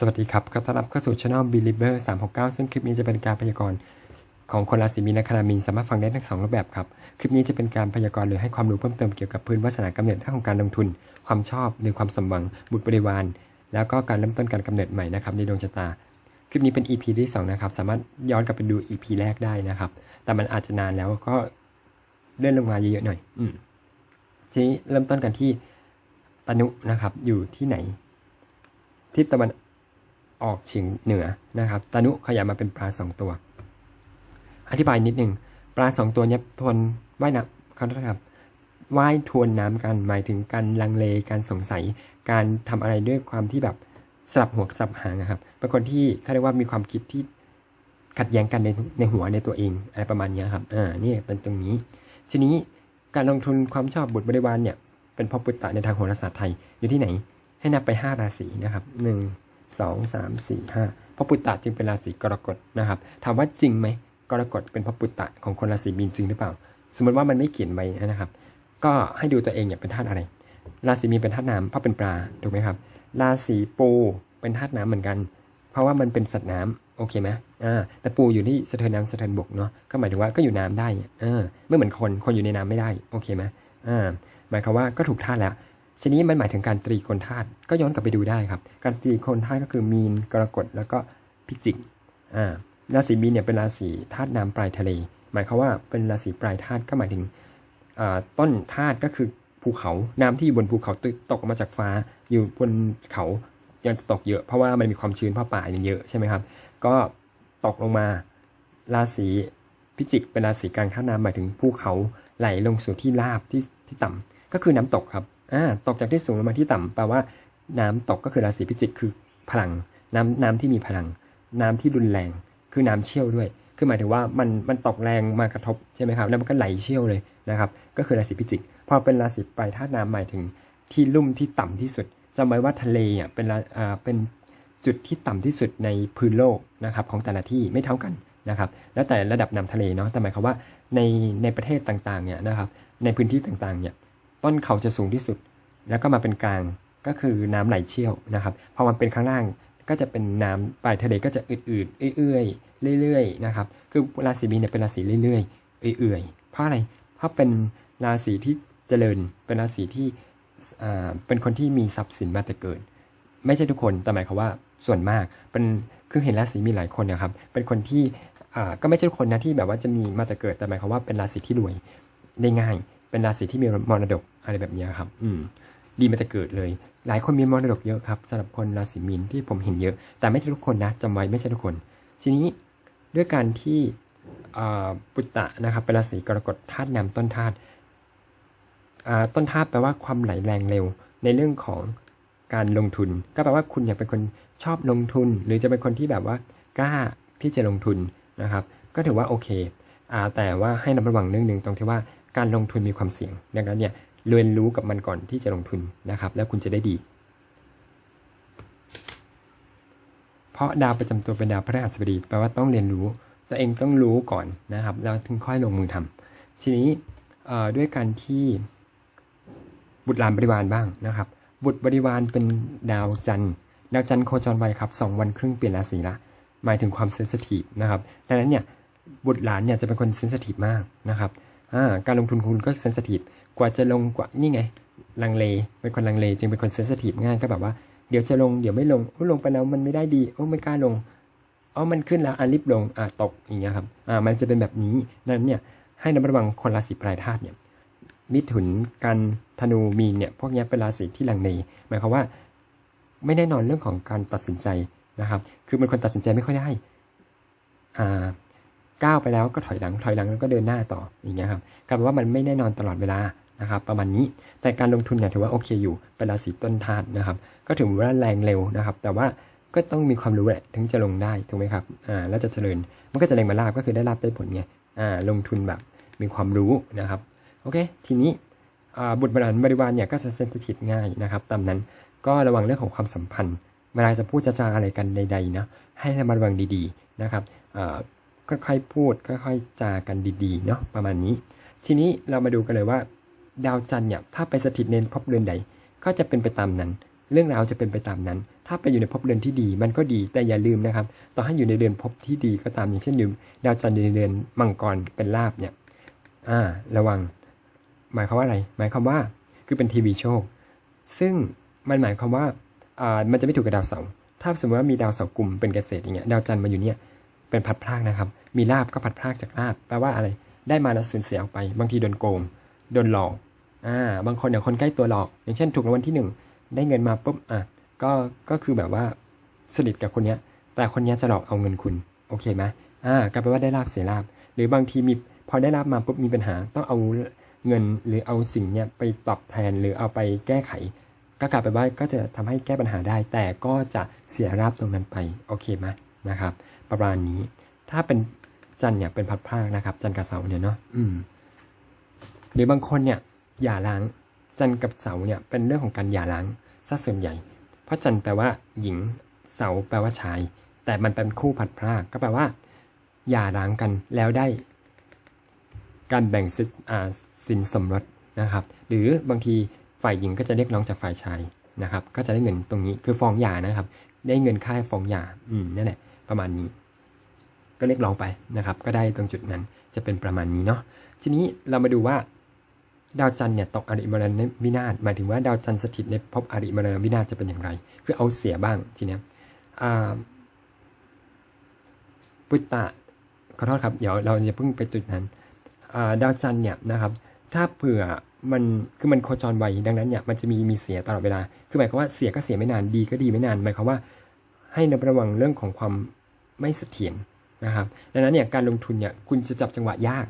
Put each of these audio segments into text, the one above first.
สวัสดีครับ ก็ต้อนรับเข้าสู่ช่อง Belieber 369 ซึ่งคลิปนี้จะเป็นการพยากรณ์ของคนราศีมีนและคณามีนสามารถฟังได้ทั้งสองรูปแบบครับ คลิปนี้จะเป็นการพยากรณ์หรือให้ความรู้เพิ่มเติมเกี่ยวกับพื้นวาสนากำเนิดด้านของการลงทุน ความชอบหรือความสมหวัง บุตรบริวาร แล้วก็การเริ่มต้นการกำเนิดใหม่นะครับในดวงชะตา คลิปนี้เป็น EP ที่สองนะครับ สามารถย้อนกลับไปดู EP แรกได้นะครับ แต่มันอาจจะนานแล้วก็เลื่อนลงมาเยอะๆหน่อย อืมทีนี้เริ่มต้นกันที่ตนุนะครับ อยู่ที่ไหนทิศตะวัน ออกเฉียงเหนือนะครับ ตานุขยับมาเป็นปลาสองตัว อธิบายนิดหนึ่งปลาสองตัวเนี้ยทวนว่ายน้ำเขาครับว่ายทวนน้ำกันหมายถึงการลังเลการสงสัย การทำอะไรด้วยความที่แบบสลับหัวสลับหางนะครับเป็นคนที่เขาเรียกว่ามีความคิดที่ขัดแย้งกันในในหัวในตัวเองอะไรประมาณนี้ครับอ่านี่เป็นตรงนี้ ทีนี้การลงทุนความชอบบุตรบริวารเนี่ยเป็นพอปุตตะในทางโหราศาสตร์ไทยอยู่ที่ไหน ให้นับไปห้าราศีนะครับห สองสามสี่ห้าพอปุตตะจึงเป็นราศีกรกฎนะครับ ถามว่าจริงไหมกรกฎเป็นพอปุตตะของคนราศีมีนจริงหรือเปล่า สมมติว่ามันไม่เขียนไว้นะครับ ก็ให้ดูตัวเองเนี่ยเป็นธาตุอะไร ราศีมีนเป็นธาตุน้ำเพราะเป็นปลาถูกไหมครับ ราศีปูเป็นธาตุน้ำเหมือนกัน เพราะว่ามันเป็นสัตว์น้ำโอเคไหมอ่าแต่ปูอยู่ที่สะเทินน้ำสะเทินบกเนาะก็หมายถึงว่าก็อยู่น้ำได้เออไม่เหมือนคนคนอยู่ในน้ำไม่ได้โอเคไหมอ่าหมายความว่าก็ถูกธาตุแล้ว ทีนี้มันหมายถึงการตรีโคนธาตุก็ย้อนกลับไปดูได้ครับ การตรีโคนธาตุก็คือมีนกรกฎแล้วก็พิจิกอ่าราศีมีนเนี่ยเป็นราศีธาตุน้ำปลายทะเล หมายความว่าเป็นราศีปลายธาตุก็หมายถึงต้นธาตุก็คือภูเขาน้ำที่อยู่บนภูเขาตกตกมาจากฟ้าอยู่บนเขายังจะตกเยอะ เพราะว่ามันมีความชื้นเพราะป่ายังเยอะใช่ไหมครับ ก็ตกลงมาราศีพิจิกเป็นราศีกลางท่าน้ำหมายถึงภูเขาไหลลงสู่ที่ราบที่ที่ต่ำก็คือน้ำตกครับ อ่าตกจากที่สูงลงมาที่ต่ำแปลว่าน้ำตกก็คือราศีพิจิกคือพลัง น้ำน้ำที่มีพลัง น้ำที่รุนแรง คือน้ำเชี่ยวด้วย คือหมายถึงว่ามันมันตกแรงมากระทบใช่ไหมครับแล้วมันก็ไหลเชี่ยวเลยนะครับ ก็คือราศีพิจิก พอเป็นราศีปลายธาตุน้ำหมายถึง ที่ลุ่มที่ต่ำที่สุดจำไว้ว่าทะเลอะเป็นอ่าเป็นจุดที่ต่ำที่สุดในพื้นโลกนะครับของแต่ละที่ไม่เท่ากันนะครับ แล้วแต่ระดับน้ำทะเลเนาะแต่หมายความว่าในในประเทศต่างๆเนี่ยนะครับ ในพื้นที่ต่างๆเนี่ย ต้นเขาจะสูงที่สุด แล้วก็มาเป็นกลางก็คือน้ำไหลเชี่ยวนะครับพอมันเป็นข้างล่างก็จะเป็นน้ำปลายทะเลก็จะอืดๆเอื่อยๆเรื่อยๆนะครับคือราศีมีนเนี่ยเป็นราศีเรื่อยๆเอื่อยๆเพราะอะไรเพราะเป็นราศีที่เจริญเป็นราศีที่อ่าเป็นคนที่มีทรัพย์สินมาแต่เกิด ไม่ใช่ทุกคนแต่หมายความว่าส่วนมากเป็นคือเห็นราศีมีหลายคนนะครับ เป็นคนที่อ่าก็ไม่ใช่ทุกคนนะที่แบบว่าจะมีมาแต่เกิดแต่หมายความว่าเป็นราศีที่รวยได้ง่าย เป็นราศีที่มีมรดกอะไรแบบนี้ครับ อืม ดีมาแต่เกิดเลย หลายคนมีมรดกเยอะครับสำหรับคนราศีมีนที่ผมเห็นเยอะ แต่ไม่ใช่ทุกคนนะจำไว้ไม่ใช่ทุกคน ทีนี้ด้วยการที่ปุตตะนะครับเป็นราศีกรกฎธาตุนำต้นธาตุต้นธาตุแปลว่าความไหลแรงเร็ว ในเรื่องของการลงทุน ก็แปลว่าคุณอยากเป็นคนชอบลงทุน หรือจะเป็นคนที่แบบว่ากล้าที่จะลงทุนนะครับ ก็ถือว่าโอเคอแต่ว่าให้ระมัดระวังเรื่องหนึ่งตรงที่ว่า การลงทุนมีความเสี่ยง ดังนั้นเนี่ยเรียนรู้กับมันก่อนที่จะลงทุนนะครับ แล้วคุณจะได้ดี เพราะดาวประจำตัวเป็นดาวพฤหัสบดีแปลว่าต้องเรียนรู้ ตัวเองต้องรู้ก่อนนะครับแล้วถึงค่อยลงมือทำทีนี้ด้วยการที่บุตรหลานบริวารบ้างนะครับ บุตรบริวารเป็นดาวจันทร์ดาวจันทร์โคจรไวครับสองวันครึ่งเปลี่ยนราศีละหมายถึงความเซนซิทีฟนะครับดังนั้นเนี่ยบุตรหลานเนี่ยจะเป็นคนเซนซิทีฟมากนะครับ การลงทุนคุณก็เซนซิทีฟกว่าจะลงกว่านี่ไง ลังเลเป็นคนลังเล จึงเป็นคนเซนซิทีฟง่ายก็แบบว่าเดี๋ยวจะลงเดี๋ยวไม่ลงโอ้ลงไปแล้วมันไม่ได้ดีโอ้ไม่กล้าลงอ๋อมันขึ้นแล้วอะรีบลงอะตกอย่างเงี้ยครับอ่ามันจะเป็นแบบนี้นั้นเนี่ยให้ระมัดระวังคนราศีปลายธาตุเนี่ยมิถุนกันธนูมีนเนี่ยพวกนี้เป็นราศีที่ลังเลหมายความว่า ไม่แน่นอนเรื่องของการตัดสินใจนะครับ คือเป็นคนตัดสินใจไม่ค่อยได้อ่า ก้าวไปแล้วก็ถอยหลังถอยหลังแล้วก็เดินหน้าต่ออย่างเงี้ยครับกลายเป็นว่ามันไม่แน่นอนตลอดเวลานะครับ ประมาณนี้แต่การลงทุนเนี่ยถือว่าโอเคอยู่เป็นราศีต้นธาตุนะครับ ก็ถือว่าแรงเร็วนะครับ แต่ว่าก็ต้องมีความรู้แหละถึงจะลงได้ถูกไหมครับอ่าแล้วจะเจริญมันก็จะแรงมาลาบก็คือได้ลาบได้ผลไงอ่าลงทุนแบบมีความรู้นะครับโอเคทีนี้อ่าบุตรบริวารบริวารเนี่ยก็จะเซนซิทีฟง่ายนะครับตามนั้นก็ระวังเรื่องของความสัมพันธ์เวลาจะพูดจะจาอะไรกันใดๆนะให้ระมัดระวังดีๆนะครับอ่า ค่อยๆพูดค่อยๆจากันดีๆเนาะประมาณนี้ ทีนี้เรามาดูกันเลยว่า ดาวจันทร์เนี่ยถ้าไปสถิตในภพเรือนใด ก็จะเป็นไปตามนั้น เรื่องราวจะเป็นไปตามนั้น ถ้าไปอยู่ในภพเรือนที่ดี มันก็ดีแต่อย่าลืมนะครับต่อให้อยู่ในเรือนภพที่ดีก็ตามอย่างเช่นอยู่ดาวจันทร์อยู่ในเรือนมังกรเป็นลาบเนี่ยอ่าระวัง หมายความว่าอะไร หมายความว่าคือเป็นทีวีโชคซึ่งมันหมายความว่าอ่ามันจะไม่ถูกกับดาวเสาร์ถ้าสมมติว่ามีดาวเสาร์กลุ่มเป็นเกษตรอย่างเงี้ยดาวจันทร์มาอยู่เนี่ย เป็นพัดพรากนะครับ มีลาบก็พัดพรากจากลาบแปลว่าอะไร ได้มาแล้วสูญเสียออกไป บางทีโดนโกงโดนหลอกอ่าบางคนอย่างคนใกล้ตัวหลอก อย่างเช่นถูกรางวัลที่หนึ่งได้เงินมาปุ๊บอะก็ก็คือแบบว่าสนิทกับคนเนี้ย แต่คนเนี้ยจะหลอกเอาเงินคุณ โอเคไหมอ่ากลายเป็นว่าได้ลาบเสียลาบ หรือบางทีมีพอได้ลาบมาปุ๊บมีปัญหา ต้องเอาเงินหรือเอาสิ่งเนี้ยไปตอบแทนหรือเอาไปแก้ไข ก็กลายเป็นว่าก็จะทำให้แก้ปัญหาได้ แต่ก็จะเสียราบตรงนั้นไป โอเคไหมนะครับ ประมาณนี้ ถ้าเป็นจันทร์เนี่ยเป็นพัดพรากนะครับ จันทร์กับเสาเนี่ยเนาะอืม หรือบางคนเนี่ยหย่าร้าง จันทร์กับเสาเนี่ย เป็นเรื่องของการหย่าร้างซะส่วนใหญ่ เพราะจันทร์แปลว่า หญิงเสาแปลว่าชาย แต่มันเป็นคู่พัดพรากก็แปลว่าหย่าร้างกันแล้วได้ การแบ่งสินอ่าสินสมรสนะครับ หรือบางทีฝ่ายหญิงก็จะเรียกร้องจากฝ่ายชายนะครับ ก็จะได้เงินตรงนี้คือฟ้องหย่านะครับ ได้เงินค่าฟ้องหย่า อืมนั่นแหละ ประมาณนี้ ก็เรียกร้องไปนะครับ ก็ได้ตรงจุดนั้นจะเป็นประมาณนี้เนาะทีนี้เรามาดูว่าดาวจันทร์เนี่ยตกอริมรณวินาศหมายถึงว่าดาวจันทร์สถิตในภพอริมรณวินาศจะเป็นอย่างไร คือเอาเสียบ้างทีเนี้ยปุตตะขอโทษครับ เดี๋ยวเราจะเพิ่งไปจุดนั้นาดาวจันทร์เนี่ยนะครับ ถ้าเผื่อมันคือมันโคจรไวดังนั้นเนี่ยมันจะมีมีเสียตลอดเวลา คือหมายความว่าเสียก็เสียไม่นานดีก็ดีไม่นานหมายความว่า ให้ระวังเรื่องของความไม่เสถียรนะครับ ดังนั้นเนี่ยการลงทุนเนี่ยคุณจะจับจังหวะยาก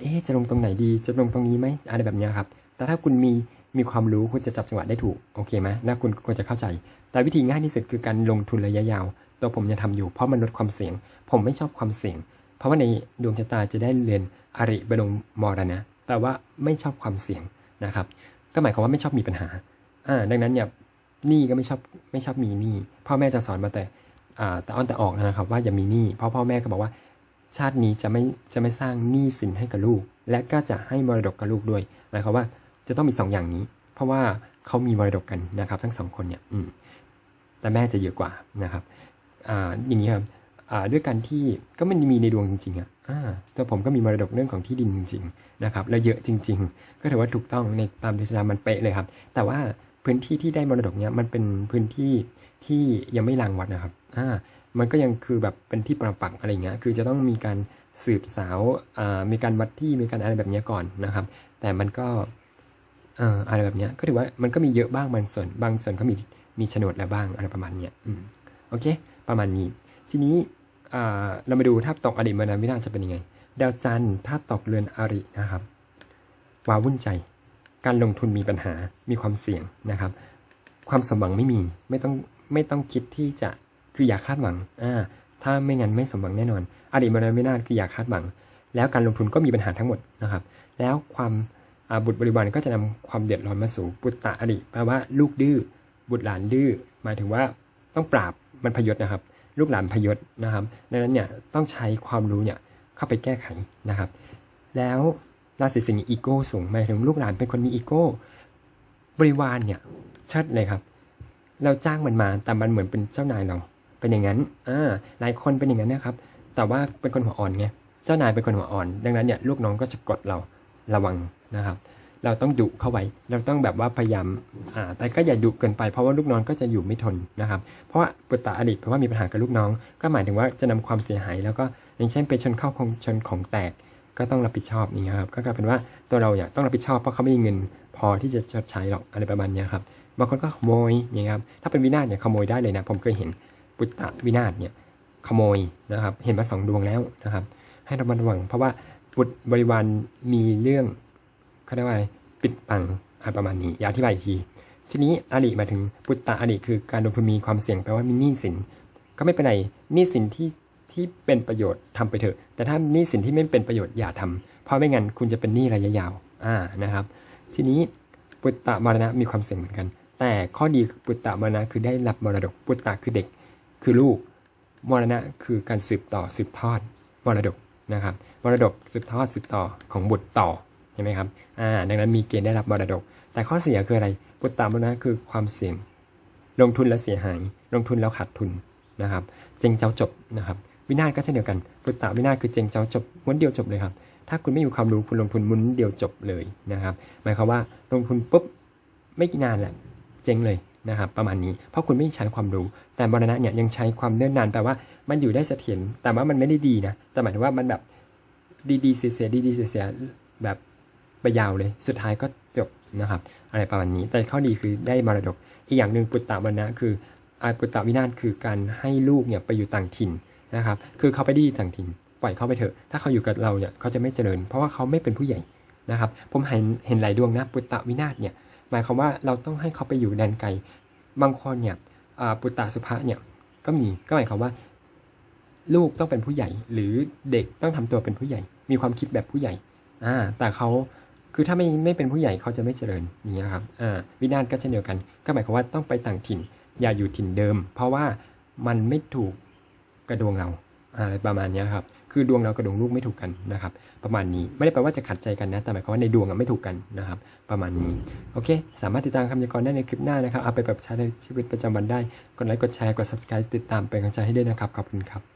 เอ๊จะลงตรงไหนดี จะลงตรงนี้ไหมอะไรแบบนี้ครับ แต่ถ้าคุณมีมีความรู้คุณจะจับจังหวะได้ถูกโอเคไหมแล้วคุณควรจะเข้าใจ แต่วิธีง่ายที่สุดคือการลงทุนระยะยาว ตัวผมจะทำอยู่เพราะมันลดความเสี่ยง ผมไม่ชอบความเสี่ยง เพราะว่าในดวงชะตาจะได้เรียนอริบดงมรณะแปลว่าไม่ชอบความเสี่ยงนะครับ ก็หมายความว่าไม่ชอบมีปัญหาอ่าดังนั้นเนี่ย หนี้ก็ไม่ชอบไม่ชอบมีหนี้พ่อแม่จะสอนมาแต่อ่าแต่อ้อนแต่ออกนะครับ ว่าอย่ามีหนี้เพราะพ่อแม่ก็บอกว่า ชาตินี้จะไม่จะไม่สร้างหนี้สินให้กับลูก และก็จะให้มรดกกับลูกด้วยหมายความว่าจะต้องมีสองอย่างนี้ เพราะว่าเขามีมรดกกันนะครับ ทั้งสองคนเนี่ยอืมแต่แม่จะเยอะกว่านะครับอ่าอย่างนี้ครับอ่าด้วยการที่ก็มันมีในดวงจริงๆอะอ่าตัวผมก็มีมรดกเรื่องของที่ดินจริง ๆ นะครับ แล้วเยอะจริง ๆ ก็ถือว่าถูกต้องในตามดวงชะตามันเป๊ะเลยครับ แต่ว่า พื้นที่ที่ได้มรดกเนี่ยมันเป็นพื้นที่ที่ยังไม่รางวัดนะครับอ่ามันก็ยังคือแบบเป็นที่ประปักอะไรเงี้ยคือจะต้องมีการสืบสาวอ่ามีการวัดที่มีการอะไรแบบเนี้ยก่อนนะครับ แต่มันก็เอ่ออะไรแบบเนี้ยก็ถือว่ามันก็มีเยอะบ้างบางส่วน บางส่วนก็มีมีโฉนดแล้วบ้างอะไรประมาณเนี้ยอืมโอเค ประมาณนี้ ทีนี้อ่าเรามาดูถ้าตกอริมรณวินาศจะเป็นยังไงดาวจันทร์ถ้าตกเรือนอรินะครับว้าวุ่นใจ การลงทุนมีปัญหามีความเสี่ยงนะครับ ความสมหวังไม่มีไม่ต้องไม่ต้องคิดที่จะคืออย่าคาดหวังอ่าถ้าไม่งั้นไม่สมหวังแน่นอน อดีตมรณวินาศคืออย่าคาดหวัง แล้วการลงทุนก็มีปัญหาทั้งหมดนะครับ แล้วความบุตรบริวารก็จะนำความเดือดร้อนมาสู่บุตรตะอดีตแปลว่าลูกดื้อบุตรหลานดื้อหมายถึงว่าต้องปราบมันพยศนะครับ ลูกหลานพยศนะครับดังนั้นเนี่ยต้องใช้ความรู้เนี่ยเข้าไปแก้ไขนะครับ แล้ว ราศีสิงห์อีโก้สูงหมายถึงลูกหลานเป็นคนมีอีโก้บริวารเนี่ยชิดเลยครับ เราจ้างมันมาแต่มันเหมือนเป็นเจ้านายเราเป็นอย่างนั้นอ่าหลายคนเป็นอย่างนั้นนะครับ แต่ว่าเป็นคนหัวอ่อนไงเจ้านายเป็นคนหัวอ่อน ดังนั้นเนี่ยลูกน้องก็จะกดเราระวังนะครับ เราต้องดุเข้าไว้ เราต้องแบบว่าพยายามอ่าแต่ก็อย่าดุเกินไปเพราะว่าลูกน้องก็จะอยู่ไม่ทนนะครับ เพราะว่าปุตตะอดีตเพราะว่ามีปัญหากับลูกน้อง ก็หมายถึงว่าจะนำความเสียหายแล้วก็อย่างเช่นไปชนเข้าของชนของแตก ก็ต้องรับผิดชอบอย่างเงี้ยครับก็กลายเป็นว่าตัวเราเนี่ยต้องรับผิดชอบเพราะเขาไม่มีเงิน พอที่จะชดใช้หรอกอะไรประมาณเนี้ยครับบางคนก็ขโมยอย่างเงี้ยครับถ้าเป็นวินาศเนี่ยขโมยได้เลยนะ ผมเคยเห็นปุตตะวินาศเนี่ยขโมยนะครับ เห็นมาสองดวงแล้วนะครับ ให้ระมัดระวัง เพราะว่าบุตรบริวารมีเรื่องเขาเรียกว่าปิดปังอะไรประมาณนี้อยากอธิบอีกทีทีนี้อริมาถึงปุตตะอริคือการลงทุนมีความเสี่ยงแปลว่ามีหนี้สิน ก็ไม่เป็นไรหนี้สินที่ ที่เป็นประโยชน์ทำไปเถอะ แต่ถ้าหนี้สินที่ไม่เป็นประโยชน์อย่าทำเพราะไม่งั้นคุณจะเป็นหนี้ระยะยาว อ่านะครับ ทีนี้ปุตตะมรณะมีความเสี่ยงเหมือนกัน แต่ข้อดีปุตตะมรณะคือได้รับมรดกปุตตะคือเด็ก คือลูกมรณะคือการสืบต่อสืบทอดมรดกนะครับมรดกสืบทอดสืบต่อของบุตรต่อเห็นไหมครับอ่าดังนั้นมีเกณฑ์ได้รับมรดก แต่ข้อเสียคืออะไรปุตตะมรณะคือความเสี่ยง ลงทุนแล้วเสียหาย ลงทุนแล้วขาดทุนนะครับเจ๊งเจ้าจบนะครับ วินาศก็เช่นเดียวกันปุตตะวินาศคือเจงเจ้าจบม้วนเดียวจบเลยครับ ถ้าคุณไม่มีความรู้คุณลงทุนม้วนเดียวจบเลยนะครับ หมายความว่าลงทุนปุ๊บไม่กี่นานแหละ เจ๊งเลยนะครับ ประมาณนี้ เพราะคุณไม่ใช้ความรู้ แต่มรณะเนี่ยยังใช้ความเนิ่นนานแปลว่ามันอยู่ได้เสถียรแต่ว่ามันไม่ได้ดีนะแต่หมายถึงว่ามันแบบดีๆเสียๆดีๆเสียๆแบบไปยาวเลย สุดท้ายก็จบนะครับ อะไรประมาณนี้ แต่ข้อดีคือได้มรดก อีกอย่างหนึ่งปุตตะมรณะคืออาปุตตะวินาศคือการให้ลูกเนี่ยไปอยู่ต่างถิ่น นะครับ คือเขาไปดีต่างถิ่นปล่อยเขาไปเถอะ ถ้าเขาอยู่กับเราเนี่ยเขาจะไม่เจริญ เพราะว่าเขาไม่เป็นผู้ใหญ่นะครับ ผมเห็นเห็นหลายดวงนะปุตตะวินาศเนี่ย หมายความว่าเราต้องให้เขาไปอยู่แดนไกล บางคนเนี่ยปุตตะสุภะเนี่ยก็มี ก็หมายความว่า ลูกต้องเป็นผู้ใหญ่ หรือเด็กต้องทำตัวเป็นผู้ใหญ่ มีความคิดแบบผู้ใหญ่ อ่า แต่เขาคือถ้าไม่ไม่เป็นผู้ใหญ่เขาจะไม่เจริญอย่างเงี้ยครับ อ่า วินาศก็เช่นเดียวกัน ก็หมายความว่าต้องไปต่างถิ่น อย่าอยู่ถิ่นเดิม เพราะว่ามันไม่ถูก กระดวงเราอะไรประมาณนี้ครับคือดวงเรากับดวงลูกไม่ถูกกันนะครับ ประมาณนี้ไม่ได้แปลว่าจะขัดใจกันนะแต่หมายความว่าในดวงไม่ถูกกันนะครับ ประมาณนี้โอเค สามารถติดตามคำยากรณ์ได้ในคลิปหน้านะครับเอาไปแบบใช้ในชีวิตประจำวันได้กดไลค์กดแชร์กด subscribe ติดตามเป็นกำลังใจให้ด้วยนะครับขอบคุณครับ